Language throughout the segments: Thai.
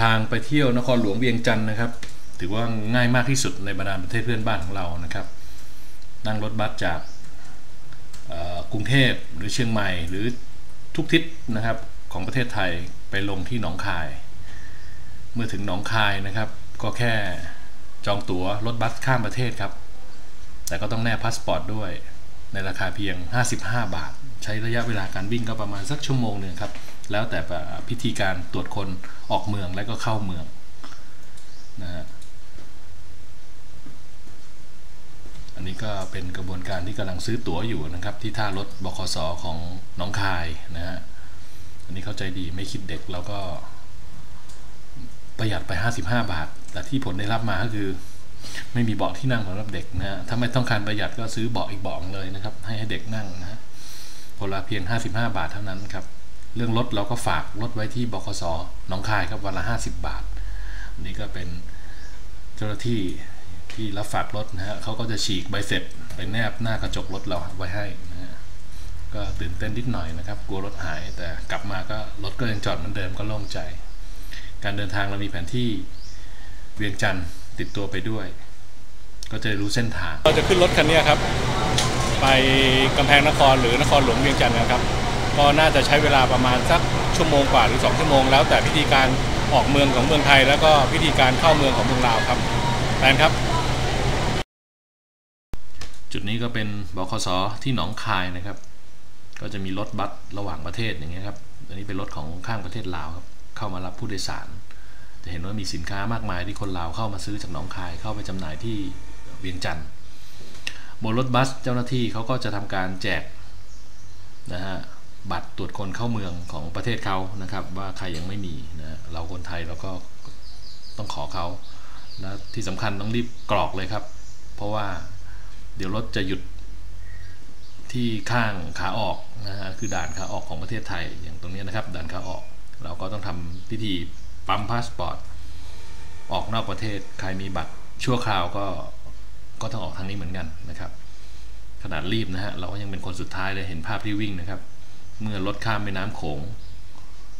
ทางไปเที่ยวนครหลวงเวียงจันทร์นะครับ ถือว่าง่ายมากที่สุดในบรรดาประเทศเพื่อนบ้านของเรานะครับ นั่งรถบัสจากกรุงเทพหรือเชียงใหม่หรือทุกทิศนะครับของประเทศไทยไปลงที่หนองคาย เมื่อถึงหนองคายนะครับ ก็แค่จองตั๋วรถบัสข้ามประเทศครับ แต่ก็ต้องแนบพาสปอร์ตด้วย ในราคาเพียง 55 บาท ใช้ระยะเวลาการวิ่งก็ประมาณสักชั่วโมงหนึ่งครับ แล้วแต่พิธีการตรวจคนออกเมืองและก็เข้าเมืองนะฮะอันนี้ก็เป็นกระบวนการที่กำลังซื้อตั๋วอยู่นะครับ ที่ท่ารถบขสของน้องคายนะฮะอันนี้เข้าใจดีไม่คิดเด็กแล้วก็ประหยัดไป 55 บาท แต่ที่ผลได้รับมาก็คือ ไม่มีเบาะที่นั่งสำหรับเด็กนะถ้าไม่ต้องการประหยัดก็ซื้อเบาะอีกเบาะเลยนะครับ ให้ให้เด็กนั่งนะพลละเพียง 55 บาทเท่านั้นครับ เรื่องรถเราก็ฝากรถไว้ที่บขสน้องคายครับวันละ 50 บาทนนี้ก็เป็นเจ้าหน้าที่ที่รับฝากรถนะฮะเขาก็จะฉีกใบเสร็จไปแนบหน้ากระจกรถเราไว้ให้นะฮะก็ตื่นเต้นนิดหน่อยนะครับ กลัวรถหายแต่กลับมาก็รถก็ยังจอดเหมือนเดิมก็โล่งใจ การเดินทางเรามีแผนที่เวียงจันทร์ ติดตัวไปด้วย ก็จะรู้เส้นทาง เราจะขึ้นรถคันนี้ครับ ไปกำแพงนครหรือนครหลวงเวียงจันทร์นะครับ ก็น่าจะใช้เวลาประมาณสักชั่วโมงกว่าหรือ 2 ชั่วโมงแล้วแต่พิธีการออกเมืองของเมืองไทย แล้วก็พิธีการเข้าเมืองของเมืองลาวครับแฟนครับ จุดนี้ก็เป็นบขสที่หนองคายนะครับ ก็จะมีรถบัสระหว่างประเทศอย่างเงี้ยครับอันนี้เป็นรถของข้างประเทศลาวครับเข้ามารับผู้โดยสาร จะเห็นว่ามีสินค้ามากมายที่คนลาวเข้ามาซื้อจากหนองคายเข้าไปจำหน่ายที่เวียงจันทร์บนรถบัสเจ้าหน้าที่เขาก็จะทำการแจกนะฮะบัตรตรวจคนเข้าเมืองของประเทศเขานะครับ ว่าใครยังไม่มีนะเราคนไทยเราก็ต้องขอเขาและที่สำคัญต้องรีบกรอกเลยครับ เพราะว่าเดี๋ยวรถจะหยุดที่ข้างขาออกนะฮะคือด่านขาออกของประเทศไทยอย่างตรงนี้นะครับ ด่านขาออก เราก็ต้องทำพิธี ปั๊มพาสปอร์ตออกนอกประเทศใครมีบัตรชั่วคราวก็ก็ต้องออกทางนี้เหมือนกันนะครับ ขนาดรีบนะฮะเราก็ยังเป็นคนสุดท้ายเลยเห็นภาพที่วิ่งนะครับ เมื่อรถข้ามแม่น้ำโขง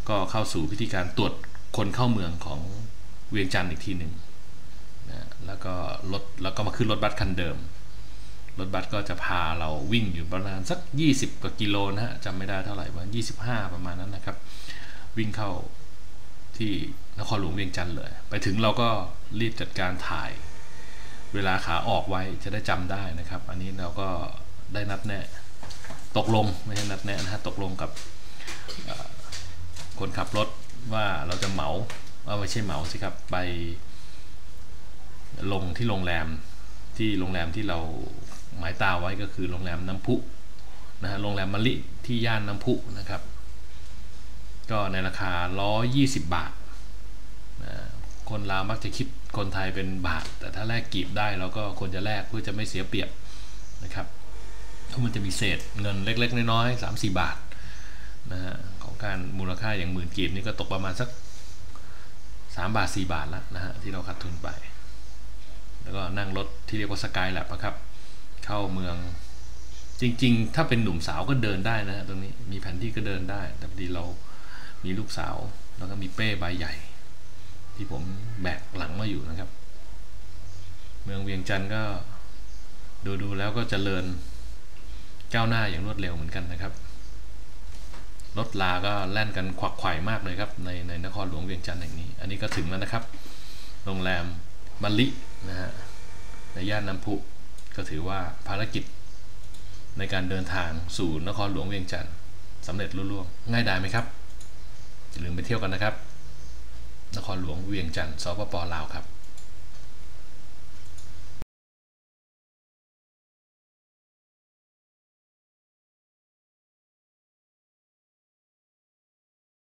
ก็เข้าสู่พิธีการตรวจคนเข้าเมืองของเวียงจันทร์อีกทีหนึ่งนะแล้วก็รถแล้วก็มาขึ้นรถบัสคันเดิม รถบัสก็จะพาเราวิ่งอยู่ประมาณสัก 20 กว่ากิโลนะฮะจำไม่ได้เท่าไหร่ว่า25 ประมาณนั้นนะครับ วิ่งเข้า ที่นครหลวงเวียงจันทร์เลย ไปถึงเราก็รีบจัดการถ่าย เวลาขาออกไว้จะได้จำได้นะครับ อันนี้เราก็ได้นัดแน่ตกลงไม่ใช่นัดแน่นะฮะตกลงกับคนขับรถว่าเราจะเหมาว่าไม่ใช่เหมาสิครับไป ลงที่โรงแรมที่โรงแรมที่เราหมายตาไว้ก็คือโรงแรมน้ำพุนะฮะโรงแรมมะลิที่ย่านน้ำพุนะครับ ก็ในราคา 120 บาท คนลาวมักจะคิดคนไทยเป็นบาท แต่ถ้าแลกกีบได้เราก็ควรจะแลกเพื่อจะไม่เสียเปรียบนะครับเพราะมันจะมีเศษเงินเล็กๆ น้อยๆ3-4บาทนะฮะของการมูลค่าอย่างหมื่นกีบนี่ก็ตกประมาณสัก 3 บาท 4 บาทแล้วนะฮะที่เราขาดทุนไป แล้วก็นั่งรถที่เรียกว่าสกายแลบนะครับ เข้าเมืองจริง ๆ ถ้าเป็นหนุ่มสาวก็เดินได้นะตรงนี้มีแผนที่ก็เดินได้ แต่พอดีเรา มีลูกสาว แล้วก็มีเป้ใบใหญ่ ที่ผมแบกหลังมาอยู่นะครับ เมืองเวียงจันทร์ก็ดูดูแล้วก็จเจริญก้าวหน้าอย่างรวดเร็วเหมือนกันนะครับ รถลาก็แล่นกันควักไขว่มากเลยครับ ในในนครหลวงเวียงจันทร์แห่งนี้ อันนี้ก็ถึงแล้วนะครับ โรงแรมบัลลินะฮะในย่านน้ำพุก็ถือว่าภารกิจในการเดินทางสู่นครหลวงเวียงจันทร์สำเร็จรุ่ร่วงง่ายดายไหมครับ อย่าลืมไปเที่ยวกันนะครับ นครหลวงเวียงจันทร์สปปลาวครับ